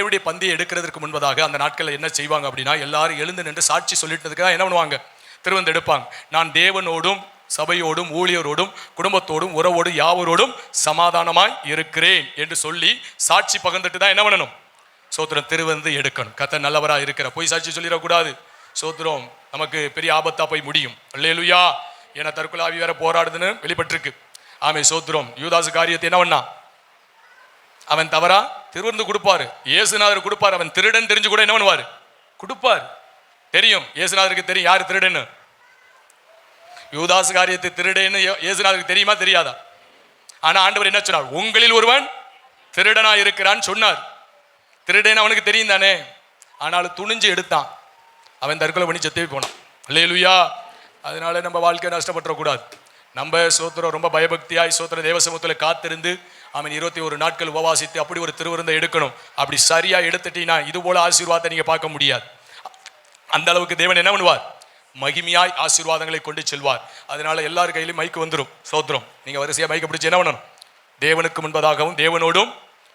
தேவடைய பந்தியை எடுக்கிறதுக்கு முன்பதாக அந்த நாட்களில் என்ன செய்வாங்க அப்படின்னா எல்லாரும் எழுந்து நின்று சாட்சி சொல்லிட்டதுக்கு தான் என்ன பண்ணுவாங்க? திருவந்து எடுப்பாங்க. நான் தேவனோடும் சபையோடும் ஊழியரோடும் குடும்பத்தோடும் உறவோடும் யாவரோடும் சமாதானமாய் இருக்கிறேன் என்று சொல்லி சாட்சி பகிர்ந்துட்டு தான் என்ன பண்ணணும்? சோத்திரம் திருவந்து எடுக்கணும். கத்த நல்லவரா இருக்கிற போய் சாட்சி சொல்லிடக்கூடாது. சோத்திரம் நமக்கு பெரிய ஆபத்தா போய் முடியும். அல்லேலுயா! ஏன்னா தற்கொலாவி வேற போராடுதுன்னு வெளிப்பட்டிருக்கு. ஆமே சோத்திரம். யூதாசு காரியத்தை என்ன பண்ணா அவன் தவறா? திருந்து கொடுப்பாரு. இயேசுநாதர் கொடுப்பார். அவன் திருடன் தெரிஞ்சு கூட என்ன பண்ணுவார்? கொடுப்பார். தெரியும். இயேசுநாதருக்கு தெரியும். யார் திருடன்னு? யூதாசு காரியத்தை திருடன்னு இயே- இயேசுநாதருக்கு தெரியுமா? தெரியாதா? ஆனால் ஆண்டவர் என்ன சொன்னார்? உங்களில் ஒருவன் திருடனா இருக்கிறான்னு சொன்னார். திருடேன்னு அவனுக்கு தெரியும் தானே? ஆனாலும் துணிஞ்சு எடுத்தான். அவன் தற்கொலை பண்ணி செத்தே போனான். அல்லேலுயா! அதனால நம்ம வாழ்க்கையை நஷ்டப்பட்டுறக்கூடாது. நம்ம சோத்திரம் ரொம்ப பயபக்தியாய் சோத்திர தேவசமூகத்தில் காத்திருந்து அவன் இருபத்தி ஒரு நாட்கள் உபவாசித்து அப்படி ஒரு திருவிருந்தை எடுக்கணும். அப்படி சரியாக எடுத்துட்டீங்கன்னா இது போல ஆசீர்வாதத்தை நீங்கள் பார்க்க முடியாது. அந்த அளவுக்கு தேவன் என்ன பண்ணுவார்? மகிமையாய் ஆசீர்வாதங்களை கொண்டு செல்வார். அதனால எல்லார் கையிலும் மைக்கு வந்துடும் சோத்திரம் நீங்கள் வரிசையாக மைக்கை பிடிச்சி என்ன பண்ணணும்? தேவனுக்கு முன்பதாகவும் தேவனோடும்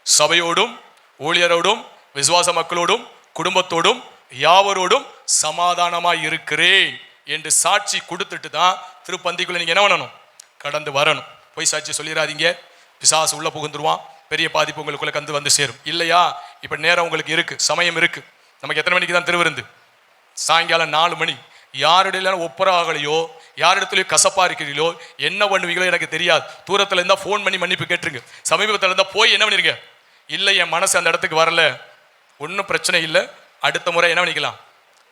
சபையோடும் ஊழியரோடும் விசுவாச மக்களோடும் குடும்பத்தோடும் யாவரோடும் சமாதானமாக இருக்கிறேன் என்று சாட்சி கொடுத்துட்டு தான் திருப்பந்திக்குள்ள நீங்க என்ன பண்ணணும்? கடந்து வரணும். போய் சாட்சி சொல்லிடாதீங்க பிசாசு உள்ள புகுந்துருவான். பெரிய பாதிப்பு உங்களுக்குள்ள கந்து வந்து சேரும். இல்லையா? இப்ப நேரம் உங்களுக்கு இருக்கு. சமயம் இருக்கு. நமக்கு எத்தனை மணிக்கு தான் திருவிருந்து? சாயங்காலம் நாலு மணி. யாருடைய ஒப்பராகலையோ யாரிடத்துலையும் கசப்பா இருக்கிறீங்களோ என்ன பண்ணுவீங்களோ எனக்கு தெரியாது. தூரத்துல இருந்தா ஃபோன் பண்ணி மன்னிப்பு கேட்டுருங்க. சமீபத்துல இருந்தா போய் என்ன பண்ணிருங்க? இல்லை என் மனசு அந்த இடத்துக்கு வரல. ஒன்றும் பிரச்சனை இல்லை. அடுத்த முறை என்ன பண்ணிக்கலாம்?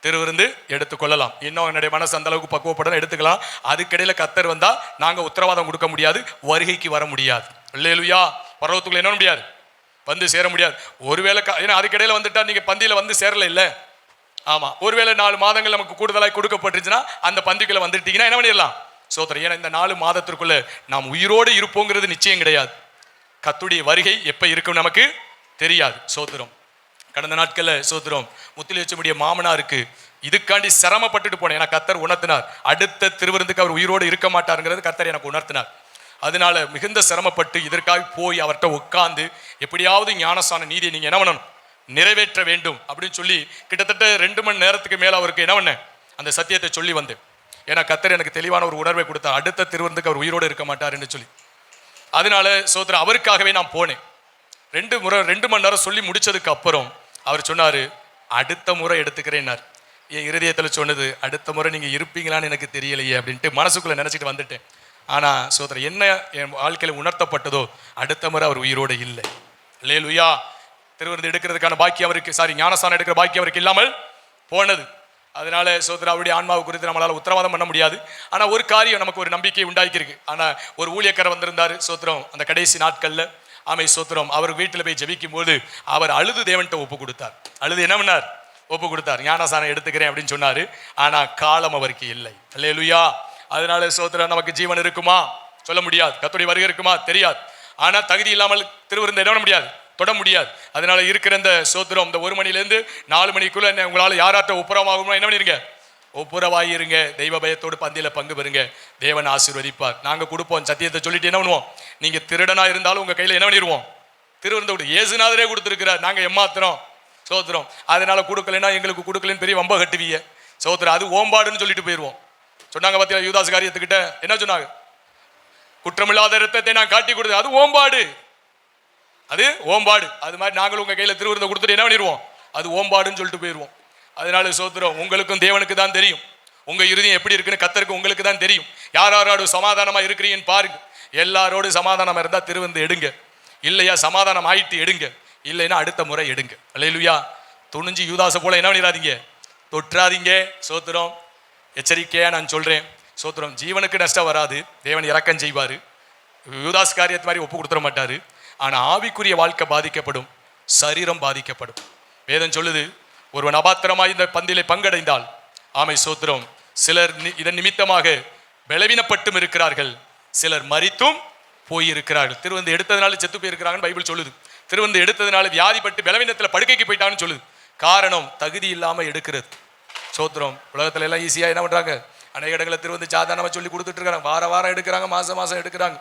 திருவிருந்து எடுத்துக்கொள்ளலாம். இன்னும் என்னுடைய மனசு அந்த அளவுக்கு பக்குவப்படணும் எடுத்துக்கலாம். அதுக்கிடையில் கத்தர் வந்தால் நாங்கள் உத்தரவாதம் கொடுக்க முடியாது வருகைக்கு வர முடியாது. இல்லையா பரவத்துக்குள்ள என்ன முடியாது? வந்து சேர முடியாது. ஒருவேளை க- ஏன்னா அதுக்கிடையில் வந்துட்டா நீங்கள் பந்தியில் வந்து சேரல இல்லை? ஆமாம் ஒருவேளை நாலு மாதங்கள் நமக்கு கூடுதலாக கொடுக்கப்பட்டுருச்சுன்னா அந்த பந்திக்குள்ளே வந்துட்டீங்கன்னா என்ன பண்ணிடலாம்? சோத்திரம் ஏன்னா இந்த நாலு மாதத்திற்குள்ளே நாம் உயிரோடு இருப்போங்கிறது நிச்சயம் கிடையாது. கத்துடைய வருகை எப்போ இருக்கும் நமக்கு தெரியாது. சோத்திரம். கடந்த நாட்களில் சோதரம் முத்துலட்சுமியுடைய மாமனாருக்கு இதுக்காண்டி சிரமப்பட்டுட்டு போனேன். ஏன்னா கத்தர் உணர்த்தினார். அடுத்த திருவிருந்துக்கு அவர் உயிரோடு இருக்க மாட்டாருங்கிறது கத்தர் எனக்கு உணர்த்தினார். அதனால மிகுந்த சிரமப்பட்டு இதற்காக போய் அவர்கிட்ட உட்கார்ந்து எப்படியாவது ஞானசான நீதியை நீங்க என்ன பண்ணணும்? நிறைவேற்ற வேண்டும் அப்படின்னு சொல்லி கிட்டத்தட்ட ரெண்டு மணி நேரத்துக்கு மேல அவருக்கு என்ன பண்ணேன்? அந்த சத்தியத்தை சொல்லி வந்தேன். ஏன்னா கத்தர் எனக்கு தெளிவான ஒரு உணர்வை கொடுத்தார். அடுத்த திருவிருந்துக்கு அவர் உயிரோடு இருக்க மாட்டாருன்னு சொல்லி. அதனால சோதரன் அவருக்காகவே நான் போனேன். ரெண்டு முறை ரெண்டு மணி நேரம் சொல்லி முடிச்சதுக்கு அப்புறம் அவர் சொன்னார் அடுத்த முறை எடுத்துக்கிறேன்னார். என் இருதயத்தில் சொன்னது அடுத்த முறை நீங்கள் இருப்பீங்களான்னு எனக்கு தெரியலையே அப்படின்ட்டு மனசுக்குள்ளே நினச்சிட்டு வந்துட்டேன். ஆனால் சோதர என்ன என் வாழ்க்கையில் உணர்த்தப்பட்டதோ அடுத்த முறை அவர் உயிரோடு இல்லை. லேலுயா திருவிருந்து எடுக்கிறதுக்கான பாக்கியம் அவருக்கு சாரி ஞானஸ்தானம் எடுக்கிற பாக்கியம் அவருக்கு இல்லாமல் போனது. அதனால சோதரா அவருடைய ஆன்மாவை குறித்து நம்மளால் உத்தரவாதம் பண்ண முடியாது. ஆனால் ஒரு காரியம் நமக்கு ஒரு நம்பிக்கை உண்டாக்கியிருக்கு. ஆனால் ஒரு ஊழியக்காரர் வந்திருந்தார் சோத்திரம் அந்த கடைசி நாட்களில். ஆமை சோத்திரம் அவர் வீட்டில் போய் ஜெபிக்கும் போது அவர் அழுது தேவன்கிட்ட ஒப்பு கொடுத்தார். அழுது என்ன பண்ணார்? ஒப்பு கொடுத்தார். ஞானசானம் எடுத்துக்கிறேன் அப்படின்னு சொன்னார். ஆனால் காலம் அவருக்கு இல்லை. அல்லேலுயா. அதனால சோத்திரம் நமக்கு ஜீவன் இருக்குமா? சொல்ல முடியாது. கத்துடைய வருகை இருக்குமா? தெரியாது. ஆனால் தகுதி இல்லாமல் திருவிருந்த என்ன பண்ண முடியாது? தொட முடியாது. அதனால இருக்கிற இந்த சோத்திரம் இந்த ஒரு மணிலேருந்து நாலு மணிக்குள்ள உங்களால் யாராட்ட ஒப்புரமாகுமோ என்ன பண்ணிருங்க? ஒப்புரவாயிருங்க. தெய்வ பயத்தோடு பந்தியில் பங்கு பெறுங்க. தேவன் ஆசீர்வதிப்பார். நாங்கள் கொடுப்போம். சத்தியத்தை சொல்லிட்டு என்ன பண்ணுவோம்? நீங்கள் திருடனாக இருந்தாலும் உங்கள் கையில் என்ன பண்ணிடுவோம் திருவிருந்த விட்டு ஏசுநாதரே கொடுத்துருக்கிறார். நாங்கள் எம்மாத்திரம் சோத்திரம் அதனால் கொடுக்கலைன்னா எங்களுக்கு கொடுக்கலன்னு பெரிய வம்ப கட்டுவீங்க. சோத்திரம் அது ஓம்பாடுன்னு சொல்லிட்டு போயிடுவோம் சொன்னாங்க பார்த்தீங்களா யூதாஸ் காரியத்துக்கிட்ட? என்ன சொன்னாங்க? குற்றமில்லாத ரத்தத்தை நான் காட்டி கொடுத்தேன். அது ஓம்பாடு. அது ஓம்பாடு. அது மாதிரி நாங்களும் உங்கள் கையில் திருவிருந்த கொடுத்துட்டு என்ன பண்ணிடுவோம் அது ஓம்பாடுன்னு சொல்லிட்டு போயிடுவோம் அதனால சோத்திரம் உங்களுக்கும் தேவனுக்கு தான் தெரியும். உங்கள் இருதயம் எப்படி இருக்குன்னு கத்தருக்கு உங்களுக்கு தான் தெரியும். யார் யாரோட சமாதானமாக இருக்கிறீங்கன்னு பாருங்க. எல்லாரோடு சமாதானமாக இருந்தால் திருவந்து எடுங்க. இல்லையா சமாதானம் ஆயிட்டு எடுங்க. இல்லைன்னா அடுத்த முறை எடுங்க. அல்லையா துணிஞ்சு யூதாசை போல என்ன பண்ணிடாதீங்க? தொற்றாதீங்க. சோத்திரம் எச்சரிக்கையாக நான் சொல்கிறேன் சோத்திரம் ஜீவனுக்கு நஷ்டம் வராது. தேவன் இறக்கம் செய்வார். யூதாஸ் காரியத்து மாதிரி ஒப்பு கொடுத்துட மாட்டார். ஆனால் ஆவிக்குரிய வாழ்க்கை பாதிக்கப்படும். சரீரம் பாதிக்கப்படும். வேதம் சொல்லுது ஒருவன் அபாத்திரமாய் இந்த பந்திலே பங்கடைந்தால் ஆமை சோத்திரம் சிலர் இதன் நிமித்தமாக பலவீனப்பட்டும் இருக்கிறார்கள். சிலர் மறித்தும் போயிருக்கிறார்கள். திருவந்து எடுத்ததுனால செத்து போயிருக்கிறாங்கன்னு பைபிள் சொல்லுது. திருவந்து எடுத்ததுனால வியாதிப்பட்டு பலவீனத்தில் படுக்கைக்கு போயிட்டான்னு சொல்லுது. காரணம் தகுதி இல்லாமல் எடுக்கிறது. சோத்திரம் உலகத்துல எல்லாம் ஈஸியாக என்ன பண்ணுறாங்க அநேக இடங்களில் திருவந்து சாதாரணமாக சொல்லி கொடுத்துட்டு இருக்காங்க. வார வாரம் எடுக்கிறாங்க மாதம் மாதம் எடுக்கிறாங்க.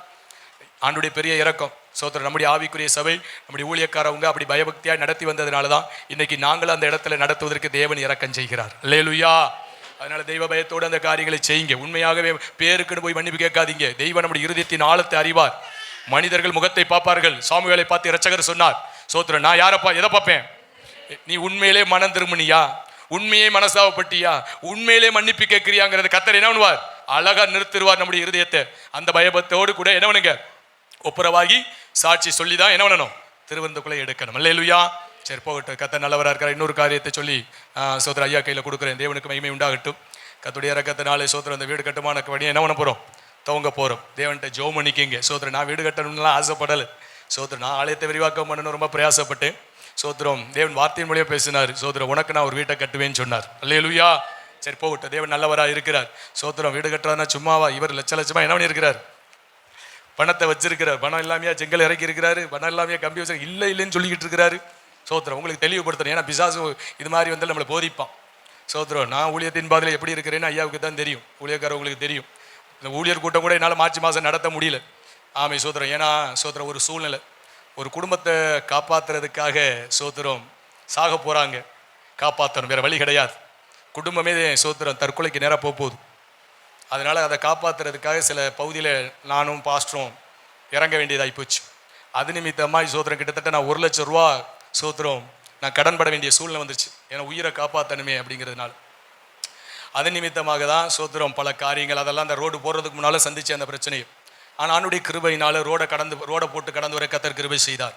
ஆண்டுடைய பெரிய இறக்கம் சோத்திரம் நம்முடைய ஆவிக்குரிய சபை நம்முடைய ஊழியக்காரவங்க அப்படி பயபக்தியாக நடத்தி வந்ததுனால தான் இன்னைக்கு நாங்களும் அந்த இடத்துல நடத்துவதற்கு தேவன் இறக்கம் செய்கிறார். லேலுயா அதனால தெய்வ பயத்தோடு அந்த காரியங்களை செய்யுங்க. உண்மையாகவே பேருக்குன்னு போய் மன்னிப்பு கேட்காதீங்க. தெய்வம் நம்முடைய இருதயத்தின் ஆழத்தை அறிவார். மனிதர்கள் முகத்தை பார்ப்பார்கள். சாமிகளை பார்த்து இரட்சகர் சொன்னார். சோத்திரம் நான் யாரப்பா? எதை பார்ப்பேன்? நீ உண்மையிலே மனம் திரும்பினியா? உண்மையே மனசாவப்பட்டியா? உண்மையிலே மன்னிப்பு கேட்கிறியாங்கிறது கத்தர் என்ன பண்ணுவார்? அழகா நிறுத்திடுவார் நம்முடைய இருதயத்தை. அந்த பயபத்தோடு கூட என்ன பண்ணுங்க? ஒப்புரவாகி சாட்சி சொல்லி தான் என்ன பண்ணணும்? திருவந்தக்குள்ளே எடுக்கணும். இல்லையா சரி போகட்டும். கத்த நல்லவராக இருக்கிற இன்னொரு காரியத்தை சொல்லி சோதர ஐயா கையில் கொடுக்குறேன். தேவனுக்கு மகிமை உண்டாகட்டும். கத்துடைய இறக்கத்தினாலே சோதர அந்த வீடு கட்டுமான வழியை என்ன பண்ண போகிறோம் துவங்க போகிறோம் தேவன்கிட்ட ஜோ பண்ணிக்கிங்க. சோதர நான் வீடு கட்டணும்லாம் ஆசைப்படலை. சோதர நான் ஆலயத்தை விரிவாக்கம் பண்ணணும் ரொம்ப பிரயாசப்பட்டேன். சோத்திரம் தேவன் வார்த்தையின் மூலியம் பேசினார். சோதரம் உனக்கு நான் ஒரு வீட்டை கட்டுவேன்னு சொன்னார். அல்லேலுயா. சரி போகட்டும். தேவன் நல்லவராக இருக்கிறார். சோத்திரம் வீடு கட்டுறாருன்னா சும்மாவா? இவர் லட்ச லட்சமாக என்ன பண்ணியிருக்கிறார்? பணத்தை வச்சிருக்கிறார் பணம் இல்லாமையா செங்கல் இறக்கி இருக்கிறாரு பணம் இல்லாமையா கம்பி வச்சு இல்லை இல்லைன்னு சொல்லிக்கிட்டு இருக்கிறாரு. சோத்திரம் உங்களுக்கு தெளிவுபடுத்தணும் ஏன்னா பிசாசு இது மாதிரி வந்து நம்மளை போதிப்பான். சோத்திரம் நான் ஊழியத்தின் பாதையில் எப்படி இருக்கிறேன்னு ஐயாவுக்கு தான் தெரியும். ஊழியக்காரவங்களுக்கு தெரியும். இந்த ஊழியர் கூட்டம் கூட என்னால் மார்ச் மாதம் நடத்த முடியல. ஆமை சோத்திரம் ஏன்னா சோத்திரம் ஒரு சூழ்நிலை. ஒரு குடும்பத்தை காப்பாற்றுறதுக்காக சோத்திரம் சாக போகிறாங்க காப்பாற்றணும் வேறு வழி கிடையாது. குடும்பமே சோத்திரம் தற்கொலைக்கு நேராக போக போகுது. அதனால் அதை காப்பாற்றுறதுக்காக சில பகுதியில் நானும் பாஸ்டரும் இறங்க வேண்டியதாகி போச்சு. அது நிமித்தமாக சோத்திரம் கிட்டத்தட்ட நான் ஒரு லட்சம் ரூபா சோத்திரம் நான் கடன் பட வேண்டிய சூழ்நிலை வந்துச்சு ஏன்னா உயிரை காப்பாற்றணுமே அப்படிங்கிறதுனால. அது நிமித்தமாக தான் சோத்திரம் பல காரியங்கள் அதெல்லாம் அந்த ரோடு போடுறதுக்கு முன்னால் சந்திச்சு அந்த பிரச்சனையை ஆனால் ஆணுடைய கிருபையினால் ரோடை கடந்து ரோடை போட்டு கடந்து வர கத்தர் கிருபை செய்தார்.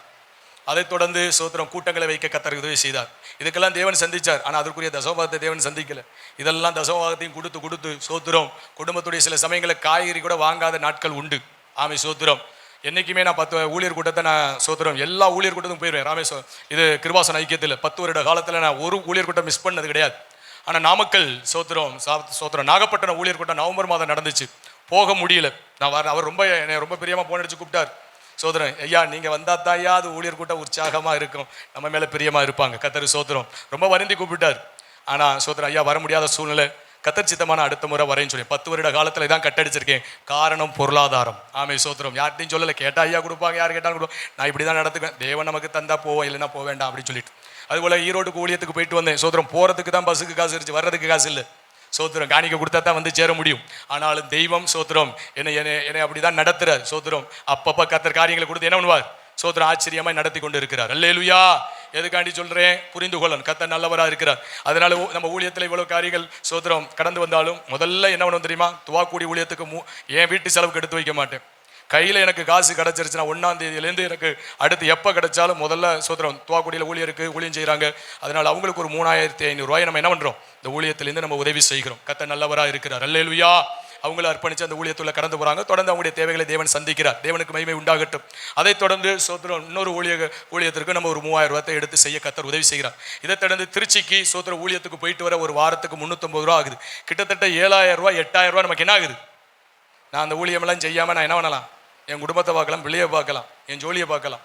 அதைத் தொடர்ந்து சோத்திரம் கூட்டங்களை வைக்க கத்தர் உதவி செய்தார். இதுக்கெல்லாம் தேவன் சந்திச்சார். ஆனால் அதற்குரிய தசோபாகத்தை தேவன் சந்திக்கல. இதெல்லாம் தசோபாகத்தையும் கொடுத்து கொடுத்து சோத்திரம் குடும்பத்துடைய சில சமயங்களில் காய்கறி கூட வாங்காத நாட்கள் உண்டு. ஆமை சோத்திரம். என்றைக்குமே நான் பத்து ஊழியர் கூட்டத்தை நான் சோத்திரம். எல்லா ஊழியர் கூட்டத்துக்கும் போயிடுவேன் ராமேஸ்வரம் இது கிருபாசன ஐக்கியத்தில் பத்து வருட காலத்தில் நான் ஒரு ஊழியர் கூட்டம் மிஸ் பண்ணது கிடையாது. ஆனால் நாமக்கல் சோத்திரம் சா- சோத்திரம் நாகப்பட்டினம் ஊழியர் கூட்டம் நவம்பர் மாதம் நடந்துச்சு. போக முடியல. நான் வர அவர் ரொம்ப என்னை ரொம்ப பிரியமாக போன் அடிச்சு கூப்பிட்டார். சோதரன் ஐயா நீங்கள் வந்தால் தான் ஐயா அது ஊழியர் கூட்டம் உற்சாகமாக இருக்கும். நம்ம மேலே பிரியமாக இருப்பாங்க. கத்தர் சோதரம் ரொம்ப வருந்தி கூப்பிட்டார். ஆனால் சோதரம் ஐயா வர முடியாத சூழ்நிலை. கத்தர் சித்தமான அடுத்த முறை வரேன்னு சொல்லி பத்து வருட காலத்தில் தான் கட்டடிச்சிருக்கேன். காரணம் பொருளாதாரம். ஆமை சோத்திரம் யார்ட்டையும் சொல்லலை. கேட்டால் ஐயா கொடுப்பாங்க யார் கேட்டாலும் கொடுப்போம் நான் இப்படி தான் நடத்துக்குவேன் தேவன் நமக்கு தந்தா போவோம் இல்லைன்னா போக வேண்டாம் அப்படின்னு சொல்லிட்டு. அதுபோல் ஈரோடு ஊழியத்துக்கு போயிட்டு வந்தேன். சோதரம் போகிறதுக்கு தான் பஸ்ஸுக்கு காசு இருந்துச்சு வர்றதுக்கு காசு இல்லை. சோத்திரம் காணிக்க கொடுத்தா தான் வந்து சேர முடியும். ஆனாலும் தெய்வம் சோத்திரம் என்னை என்னை என்னை அப்படி தான் நடத்துறார் சோத்திரம். அப்பப்போ கத்தர் காரியங்களை கொடுத்து என்ன பண்ணுவார்? சோத்திரம் ஆச்சரியமாக நடத்தி கொண்டு இருக்கிறார் அல்லேலுயா! எதுக்காண்டி சொல்கிறேன் புரிந்து கொள்ளணும். கத்த நல்லவராக இருக்கிறார். அதனால நம்ம ஊழியத்தில் இவ்வளோ காரியங்கள் சோத்திரம் கடந்து வந்தாலும் முதல்ல என்ன பண்ணுவோம் தெரியுமா? துவாக்கூடி ஊழியத்துக்கு மூ என் வீட்டு செலவுக்கு எடுத்து வைக்க மாட்டேன். கையில் எனக்கு காசு கிடச்சிருச்சுன்னா ஒன்றாம் தேதியிலேருந்து எனக்கு அடுத்து எப்போ கிடைச்சாலும் முதல்ல சோத்திரம் துவாக்குடியில் ஊழியருக்கு ஊழியம் செய்கிறாங்க அதனால் அவங்களுக்கு ஒரு மூணாயிரத்தி ஐநூறுரூவாயை நம்ம என்ன பண்ணுறோம் இந்த ஊழியத்திலேருந்து நம்ம உதவி செய்கிறோம். கத்த நல்லவராக இருக்கிறார். அல்லேலுயா. அவங்கள அர்ப்பணித்து அந்த ஊழியத்துள்ள கடந்து போகிறாங்க தொடர்ந்து அவங்களுடைய தேவைகளை தேவன் சந்திக்கிறார். தேவனுக்கு மகிமை உண்டாகட்டும். அதைத் தொடர்ந்து சோத்திரம் இன்னொரு ஊழிய ஊழியத்திற்கு நம்ம ஒரு மூவாயிரம் ரூபாய் எடுத்து செய்ய கத்தர் உதவி செய்கிறார். இதை தொடர்ந்து திருச்சிக்கு சோத்திர ஊழியத்துக்கு போயிட்டு வர ஒரு வாரத்துக்கு முந்நூற்றம்பது ரூபா ஆகுது. கிட்டத்தட்ட ஏழாயிரம் ரூபாய் எட்டாயிரம் ரூபாய் நமக்கு என்ன ஆகுது? நான் அந்த ஊழியமெல்லாம் செய்யாமல் நான் என்ன பண்ணலாம்? என் குடும்பத்தை பார்க்கலாம் பிள்ளையை பார்க்கலாம் என் ஜோலியை பார்க்கலாம்.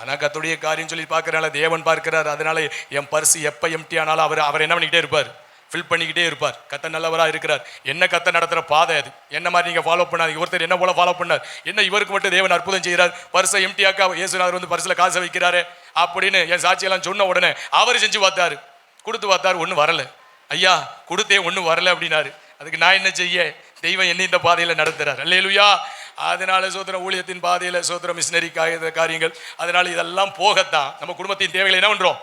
ஆனால் கத்துடைய காரியம் சொல்லி பார்க்கறனால தேவன் பார்க்கிறார். அதனால என் பரிசு எப்போ எம்டி ஆனாலும் அவர் அவர் என்ன பண்ணிக்கிட்டே இருப்பார்? ஃபில் பண்ணிக்கிட்டே இருப்பார். கத்த நல்லவராக இருக்கிறார். என்ன கத்த நடத்துகிற பாதை அது? என்ன மாதிரி நீங்கள் ஃபாலோ பண்ணாது ஒருத்தர் என்ன போல ஃபாலோ பண்ணார்? என்ன இவருக்கு மட்டும் தேவன் அற்புதம் செய்கிறார்? பர்ஸை எம்டியாக்கா இயேசுநாதர் வந்து பர்ஸில் காசை வைக்கிறாரு அப்படின்னு என் சாட்சியெல்லாம் சொன்ன உடனே அவர் செஞ்சு பார்த்தாரு. கொடுத்து பார்த்தாரு ஒன்றும் வரலை. ஐயா கொடுத்தே ஒன்றும் வரலை அப்படின்னாரு. அதுக்கு நான் என்ன செய்ய? தெய்வம் என்ன இந்த பாதையில் நடத்துறார். அல்லேலுயா. அதனால சோதரம் ஊழியத்தின் பாதையில் சோதரம் மிஷினரி காரியங்கள். அதனால இதெல்லாம் போகத்தான். நம்ம குடும்பத்தின் தேவைகளை என்ன பண்ணுறோம்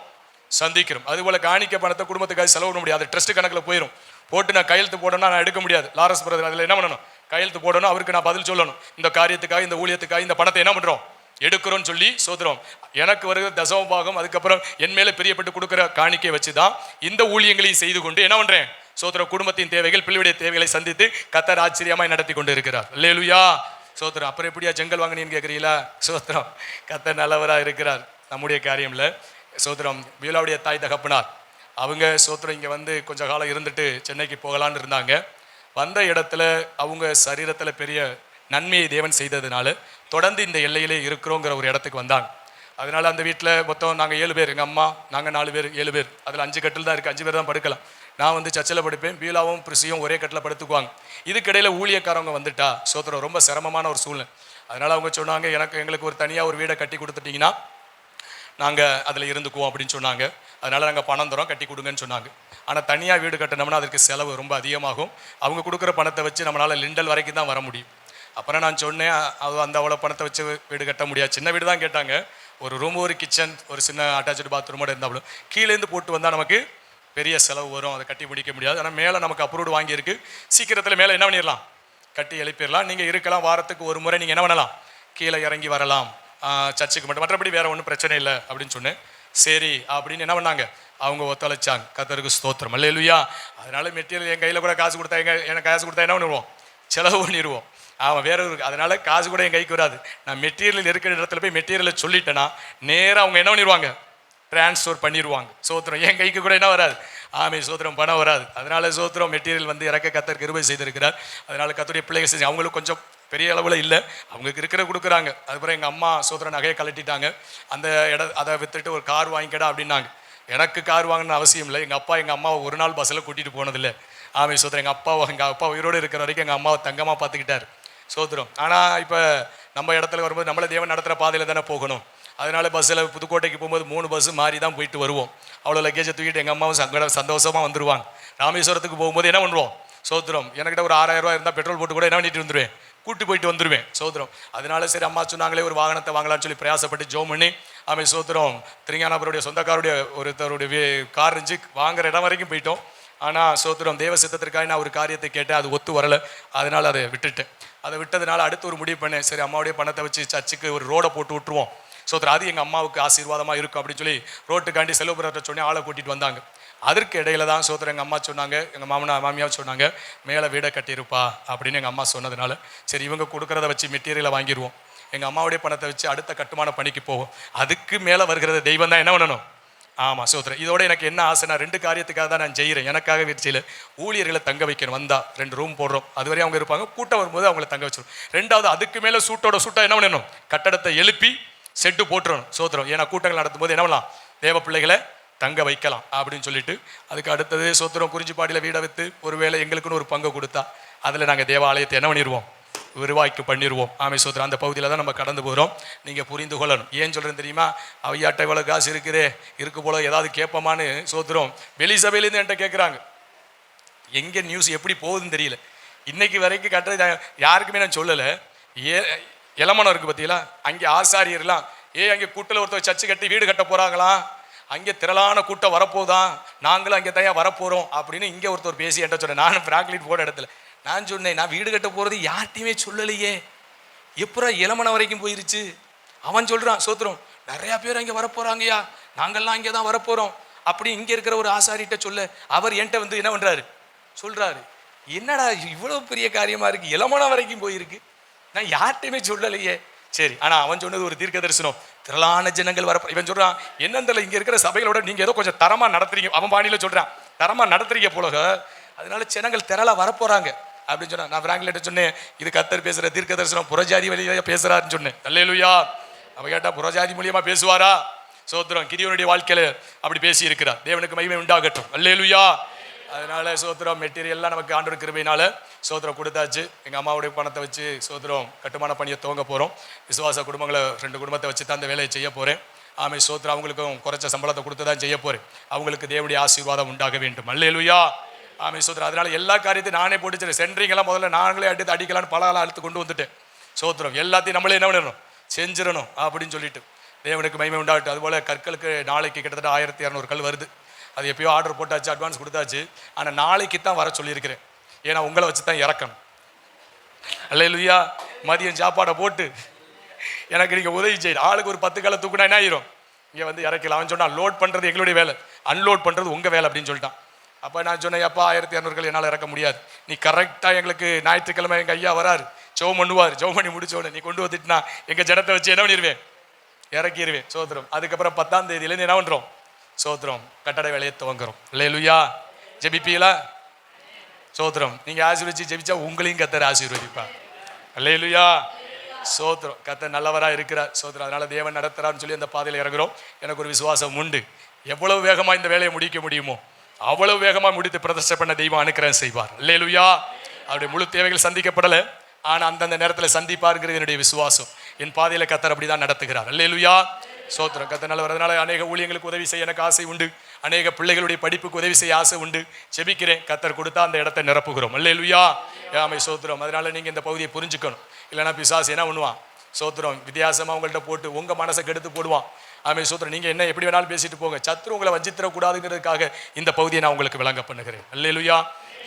சந்திக்கிறோம். அதுபோல் காணிக்க பணத்தை குடும்பத்துக்காக செலவு பண்ண முடியாது. ட்ரஸ்ட் கணக்கில் போயிடும் போட்டு நான் கையெழுத்து போடணும்னா நான் எடுக்க முடியாது. லாரஸ் பிரதர் அதில் என்ன பண்ணணும்? கையெழுத்து போடணும். அவருக்கு நான் பதில் சொல்லணும். இந்த காரியத்துக்காக இந்த ஊழியத்துக்காக இந்த பணத்தை என்ன பண்ணுறோம் எடுக்கிறோம்னு சொல்லி சோதரம் எனக்கு வருகிற தசம பாகம் அதுக்கப்புறம் என் மேலே பிரியப்பட்டு கொடுக்குற காணிக்கை வச்சு தான் இந்த ஊழியங்களையும் செய்து கொண்டு என்ன பண்ணுறேன் சோதர குடும்பத்தின் தேவைகள் பிள்ளையுடைய தேவைகளை சந்தித்து கத்தர் ஆச்சரியமாய் நடத்தி கொண்டு இருக்கிறார். லேலுயா சோத்திரம் அப்புறம் எப்படியா ஜெங்கல் வாங்கினீன்னு கேட்குறீங்களா சோத்திரம் கத்த நல்லவராக இருக்கிறார். நம்முடைய காரியமில் சோத்திரம் பீலாவுடைய தாய் தகப்பனார். அவங்க சோத்திரம் இங்கே வந்து கொஞ்ச காலம் இருந்துட்டு சென்னைக்கு போகலான்னு இருந்தாங்க. வந்த இடத்துல அவங்க சரீரத்தில் பெரிய நன்மையை தேவன் செய்ததுனால தொடர்ந்து இந்த எல்லையிலே இருக்கிறோங்கிற ஒரு இடத்துக்கு வந்தாங்க. அதனால் அந்த வீட்டில் மொத்தம் நாங்கள் ஏழு பேர் எங்கள் அம்மா நாங்கள் நாலு பேர் ஏழு பேர். அதில் அஞ்சு கட்டில் தான் இருக்குது அஞ்சு பேர் தான் படுக்கலாம். நான் வந்து சர்ச்சில் படிப்பேன் பீலாவும் பிரிசியும் ஒரே கட்டில் படுத்துக்குவாங்க. இதுக்கிடையில் ஊழியக்காரவங்க வந்துட்டா சோத்திரம் ரொம்ப சிரமமான ஒரு சூழ்நிலை. அதனால் அவங்க சொன்னாங்க எனக்கு எங்களுக்கு ஒரு தனியாக ஒரு வீடை கட்டி கொடுத்துட்டீங்கன்னா நாங்கள் அதில் இருந்துக்குவோம் அப்படின்னு சொன்னாங்க. அதனால் நாங்கள் பணம் தரோம் கட்டி கொடுங்கன்னு சொன்னாங்க. ஆனால் தனியாக வீடு கட்டினோம்னா அதற்கு செலவு ரொம்ப அதிகமாகும். அவங்க கொடுக்குற பணத்தை வச்சு நம்மளால் லிண்டல் வரைக்கும் தான் வர முடியும். அப்புறம் நான் சொன்னேன் அது அந்த அவ்வளோ பணத்தை வச்சு வீடு கட்ட முடியாது. சின்ன வீடு தான் கேட்டாங்க. ஒரு ரூம் ஒரு கிச்சன் ஒரு சின்ன அட்டாச்சு பாத்ரூமோட இருந்தாலும் கீழேருந்து போட்டு வந்தால் நமக்கு பெரிய செலவு வரும் அதை கட்டி முடிக்க முடியாது. ஆனால் மேலே நமக்கு அப்ரூவ்டு வாங்கியிருக்கு. சீக்கிரத்தில் மேலே என்ன பண்ணிடலாம்? கட்டி எழுப்பிடலாம். நீங்கள் இருக்கலாம் வாரத்துக்கு ஒரு முறை நீங்கள் என்ன பண்ணலாம்? கீழே இறங்கி வரலாம். சர்ச்சுக்கு மட்டும் மற்றபடி வேறு ஒன்றும் பிரச்சனை இல்லை அப்படின்னு சொன்னேன். சரி அப்படின்னு என்ன பண்ணாங்க? அவங்க ஒத்துழைச்சாங்க. கத்தருக்கு ஸ்தோத்திரம். அல்லேலுயா அதனால மெட்டீரியல் என் கையில் கூட காசு கொடுத்தா எங்கள் எனக்கு காசு கொடுத்தா என்ன பண்ணிடுவோம் செலவு பண்ணிடுவோம். அவன் வேற ஒரு அதனால காசு கூட என் கைக்கு வராது. நான் மெட்டீரியல் இருக்கிற இடத்துல போய் மெட்டீரியலை சொல்லிட்டேன்னா நேராக அவங்க என்ன பண்ணிடுவாங்க? டிரான்ஸ்ஃபர் பண்ணிடுவாங்க சோத்திரம். என் கைக்கு கூட என்ன வராது? ஆமை சோத்திரம். பணம் வராது. அதனால சோத்திரம் மெட்டீரியல் வந்து இறக்க கத்தர் கிருபை செய்திருக்கிறார். அதனால கத்துடைய பிள்ளைகள் செஞ்சு அவங்களுக்கு கொஞ்சம் பெரிய அளவில் இல்லை. அவங்களுக்கு இருக்கிற கொடுக்குறாங்க. அதுக்கப்புறம் எங்கள் அம்மா சோத்திரம் நகையை கலட்டிட்டாங்க அந்த இட அதை வித்துட்டு ஒரு கார் வாங்கிக்கடா அப்படின்னாங்க. எனக்கு கார் வாங்கணும்னு அவசியம் இல்லை. எங்கள் அப்பா எங்கள் அம்மாவை ஒரு நாள் பஸ்ஸில் கூட்டிகிட்டு போனதில்லை. ஆமை சோத்திரம். எங்கள் அப்பா எங்கள் அப்பா உயிரோடு இருக்கிற வரைக்கும் எங்கள் அம்மாவை தங்கமாக பார்த்துக்கிட்டார். சோத்திரம். ஆனால் இப்போ நம்ம இடத்துல வரும்போது நம்மளை தேவன் நடத்துகிற பாதையில் தானே போகணும். அதனால பஸ்ஸில் புதுக்கோட்டைக்கு போகும்போது மூணு பஸ் மாறி தான் போயிட்டு வருவோம். அவ்வளோ லக்கேஜை தூக்கிட்டு எங்கள் அம்மாவும் சங்கட சந்தோஷமாக வந்துருவாங்க. ராமேஸ்வரத்துக்கு போகும்போது என்ன பண்ணுவோம்? சோத்திரம். எனக்கிட்ட ஒரு ஆறாயிரம் ரூபா இருந்தால் பெட்ரோல் போட்டு கூட என்ன பண்ணிட்டு வந்துடுவேன் கூட்டு போயிட்டு வந்துடுவேன் சோத்திரம். அதனால சரி அம்மா சொன்னாங்களே ஒரு வாகனத்தை வாங்கலாம்னு சொல்லி பிரயாசப்பட்டு ஜோம் பண்ணி ஆமாம் சோத்திரம். திருஞானபுருடைய சொந்தக்காருடைய ஒருத்தருடைய கார் இருந்துச்சு. வாங்குற இடம் வரைக்கும் போயிட்டோம். ஆனால் சோத்திரம் தேவ சித்தத்திற்காக நான் ஒரு காரியத்தை கேட்டேன். அது ஒத்து வரலை. அதனால் அதை விட்டுட்டேன். அதை விட்டதுனால அடுத்து ஒரு முடிவு பண்ணேன். சரி அம்மாவுடைய பணத்தை வச்சு சர்ச்சுக்கு ஒரு ரோடை போட்டு விட்டுருவோம். சோத்திரம் அது எங்கள் அம்மாவுக்கு ஆசீர்வாதமாக இருக்கும் அப்படின்னு சொல்லி ரோட்டுக்காண்டி செல்வபுரத்தை சொன்னே ஆளை கூட்டிகிட்டு வந்தாங்க. அதற்கு இடையில தான் சோத்திரம் எங்கள் அம்மா சொன்னாங்க எங்கள் மாமனா மாமியார் சொன்னாங்க மேலே வீடை கட்டியிருப்பா அப்படின்னு எங்கள் அம்மா சொன்னதுனால சரி இவங்க கொடுக்குறத வச்சு மெட்டீரியலை வாங்கிடுவோம் எங்கள் அம்மாவுடைய பணத்தை வச்சு அடுத்த கட்டுமான பணிக்கு போவோம். அதுக்கு மேலே வருகிறது தெய்வம் தான் என்ன பண்ணணும்? ஆமாம் சோத்திரம் இதோட எனக்கு என்ன ஆசை நான் ரெண்டு காரியத்துக்காக தான் நான் செய்கிறேன் எனக்காக வீழ்ச்சியில் ஊழியர்களை தங்க வைக்கணும் வந்தா ரெண்டு ரூம் போடுறோம். அதுவரை அவங்க இருப்பாங்க. கூட்டம் வரும்போது அவங்கள தங்க வச்சிடும் ரெண்டாவது அதுக்கு மேலே சூட்டோட சூட்டாக என்ன பண்ணணும்? கட்டடத்தை எழுப்பி செட்டு போட்டுறணும் சோத்திரம். ஏன்னா கூட்டங்கள் நடத்தும்போது என்ன பண்ணலாம்? தேவ பிள்ளைகளை தங்க வைக்கலாம் அப்படின்னு சொல்லிட்டு அதுக்கு அடுத்தது சோத்திரம் குறிஞ்சிப்பாடியில் வீடை விற்று ஒருவேளை எங்களுக்குன்னு ஒரு பங்கு கொடுத்தா அதில் நாங்கள் தேவாலயத்தை என்ன பண்ணிடுவோம் விரிவாக்கி பண்ணிடுவோம் ஆமை சோத்திரம் அந்த பகுதியில் தான் நம்ம கடந்து போகிறோம் நீங்கள் புரிந்து கொள்ளணும். ஏன் சொல்கிறேன் தெரியுமா? ஐயாட்ட இவ்வளோ காசு இருக்குதே இருக்கு போல ஏதாவது கேட்போமான்னு சோத்திரம் வெளி சபையிலேருந்து என்கிட்ட கேட்குறாங்க எங்கே நியூஸ் எப்படி போகுதுன்னு தெரியல. இன்றைக்கி வரைக்கும் கட்டுறது யாருக்குமே நான் சொல்லலை. ஏ இளமனம் இருக்குது பார்த்தீங்களா அங்கே ஆசாரியர்லாம் ஏ அங்கே கூட்டில் ஒருத்தர் சர்ச்சு கட்டி வீடு கட்ட போகிறாங்களாம் அங்கே திரளான கூட்டம் வரப்போதான் நாங்களும் அங்கே தயா வரப்போகிறோம் அப்படின்னு இங்கே ஒருத்தர் பேசி என்கிட்ட சொன்னேன் நானும் பிராங்க்லின் போன இடத்துல. நான் சொன்னேன் நான் வீடு கட்ட போகிறது யார்ட்டையுமே சொல்லலையே. எப்பரா இளமனம் வரைக்கும் போயிருச்சு? அவன் சொல்கிறான் சோத்திரம் நிறையா பேர் அங்கே வரப்போகிறாங்கய்யா நாங்கள்லாம் அங்கே தான் வரப்போகிறோம் அப்படி இங்கே இருக்கிற ஒரு ஆசாரிகிட்ட சொல்ல அவர் என்கிட்ட வந்து என்ன பண்ணுறாரு சொல்கிறாரு என்னடா இவ்வளோ பெரிய காரியமாக இருக்குது இளமனம் வரைக்கும் போயிருக்கு. நான் யார்கிட்டையுமே சொல்லலையே. சரி ஆனால் அவன் சொன்னது ஒரு தீர்க்க தரிசனம் திரளான ஜனங்கள் வர இவன் சொல்கிறான் என்னந்தில் இங்கே இருக்கிற சபைகளோட நீங்கள் ஏதோ கொஞ்சம் தரமாக நடத்துறீங்க. அவன் பாணியில் சொல்கிறான் தரமாக நடத்துறீங்க போலக அதனால ஜனங்கள் திரளாக வரப்போகிறாங்க அப்படின்னு சொன்னான். நான் பிராங்கிலிட்ட சொன்னேன் இது கத்தர் பேசுகிற தீர்க்க தரிசனம் புறஜாதி வழியாக பேசுகிறாருன்னு சொன்னேன். அல்லேலுயா. அவன் கேட்டால் புறஜாதி மூலியமாக பேசுவாரா? சோத்திரம் கிரியோனுடைய வாழ்க்கையில் அப்படி பேசியிருக்கிறார். தேவனுக்கு மகிமை உண்டாகட்டும். அல்லேலுயா. அதனால சோத்திரம் மெட்டீரியல்லாம் நமக்கு ஆண்டோட கிருபையினால சோத்திரம் கொடுத்தாச்சு. எங்கள் அம்மாவுடைய பணத்தை வச்சு சோத்திரம் கட்டுமான பணியை துவங்க போகிறோம் விசுவாச குடும்பங்களை ரெண்டு குடும்பத்தை வச்சு தான் அந்த வேலையை செய்ய போகிறேன் ஆமை சோத்திரம் அவங்களுக்கும் குறைச்ச சம்பளத்தை கொடுத்து தான் செய்ய போகிறேன் அவங்களுக்கு தேவடைய ஆசீர்வாதம் உண்டாக வேண்டும். அல்லேலுயா! ஆமை சோத்திரம். அதனால எல்லா காரியத்தையும் நானே போட்டு சென்ட்ரிங்கெல்லாம் முதல்ல நாங்களே அடித்து அடிக்கலான்னு பலகாலம் அழுத்து கொண்டு வந்துட்டேன். சோத்திரம். எல்லாத்தையும் நம்மளே என்ன பண்ணிடணும்? செஞ்சிடணும் அப்படின்னு சொல்லிட்டு. தேவனுக்கு மகிமை உண்டாகட்டும். அதுபோல் கற்களுக்கு நாளைக்கு கிட்டத்தட்ட ஆயிரத்தி இரநூறு கல் வருது. அது எப்பயோ ஆர்டர் போட்டாச்சு அட்வான்ஸ் கொடுத்தாச்சு. ஆனால் நாளைக்கு தான் வர சொல்லியிருக்கிறேன். ஏன்னா உங்களை வச்சு தான் இறக்கணும். லுய்யா மதியம் சாப்பாடை போட்டு எனக்கு நீங்கள் உதவி செய்யும் ஆளுக்கு ஒரு பத்து காலை தூக்குனா என்ன ஆயிரும்? இங்கே வந்து இறக்கல. அவன் சொன்னான் லோட் பண்ணுறது எங்களுடைய வேலை. அன்லோட் பண்ணுறது உங்கள் வேலை அப்படின்னு சொல்லிட்டான். அப்போ நான் சொன்னேன் அப்பா ஆயிரத்தி இரநூறுகள் என்னால் இறக்க முடியாது. நீ கரெக்டாக எங்களுக்கு ஞாயிற்றுக்கிழமை எங்கள் ஐயா வராரு. ஜெபம் பண்ணுவார். ஜெபம் பண்ணி முடிச்ச நீ கொண்டு வந்துட்டுனா எங்கள் ஜனத்தை வச்சு என்ன பண்ணிடுவேன் இறக்கிடுவேன் சோதரம். அதுக்கப்புறம் பத்தாம் தேதியிலேருந்து என்ன பண்ணுறோம் சோத்திரம் கட்டட வேலையை துவங்குறோம். இல்லை லுயா ஜெபிப்பீங்களா? சோத்திரம் நீங்கள் ஆசீர்வதிச்சு ஜெபிச்சா உங்களையும் கத்தர் ஆசீர்வதிப்பா. அல்லேலுயா. சோத்திரம் கத்த நல்லவராக இருக்கிறார். சோத்திரம் அதனால் தேவன் நடத்துறாருன்னு சொல்லி அந்த பாதையில் இறங்குறோம். எனக்கு ஒரு விசுவாசம் உண்டு. எவ்வளவு வேகமாக இந்த வேலையை முடிக்க முடியுமோ அவ்வளவு வேகமாக முடித்து பிரதர்ஷ பண்ண தெய்வம் அனுக்கிறேன் செய்வார். அல்லேலுயா. அவருடைய முழு தேவைகள் சந்திக்கப்படலை. ஆனால் அந்தந்த நேரத்தில் சந்திப்பாருங்கிறது என்னுடைய விசுவாசம். என் பாதையில் கத்தர் அப்படி தான் நடத்துகிறார். அல்லேலுயா. சோத்திரம். கத்த நல்லவர் வரதுனால அநேக ஊழியங்களுக்கு உதவி செய்ய எனக்கு ஆசை உண்டு. அநேக பிள்ளைகளுடைய படிப்புக்கு உதவி செய்ய ஆசை உண்டு. செபிக்கிறேன் கத்தர் கொடுத்தா அந்த இடத்தை நிரப்புகிறோம். அல்லேலுயா. ஆமை சோத்திரம். அதனால நீங்கள் இந்த பகுதியை புரிஞ்சுக்கணும். இல்லைன்னா பிசாசு என்ன பண்ணுவான்? சோத்திரம் வித்தியாசமாக உங்கள்கிட்ட போட்டு உங்கள் மனசை கெடுத்து போடுவான். ஆமை சோத்திரம் நீங்கள் என்ன எப்படி வேணாலும் பேசிட்டு போங்க. சத்ரு உங்களை வஞ்சித்திரக்கூடாதுங்கிறதுக்காக இந்த பகுதியை நான் உங்களுக்கு விளங்க பண்ணுகிறேன். அல்லேலுயா.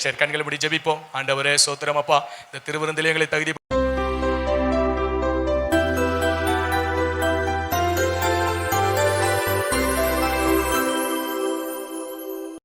சரி கண்களை இப்படி ஜெபிப்போம். ஆண்டவரே சோத்திரம் அப்பா இந்த திருவிருந்தில் எங்களை தகுதி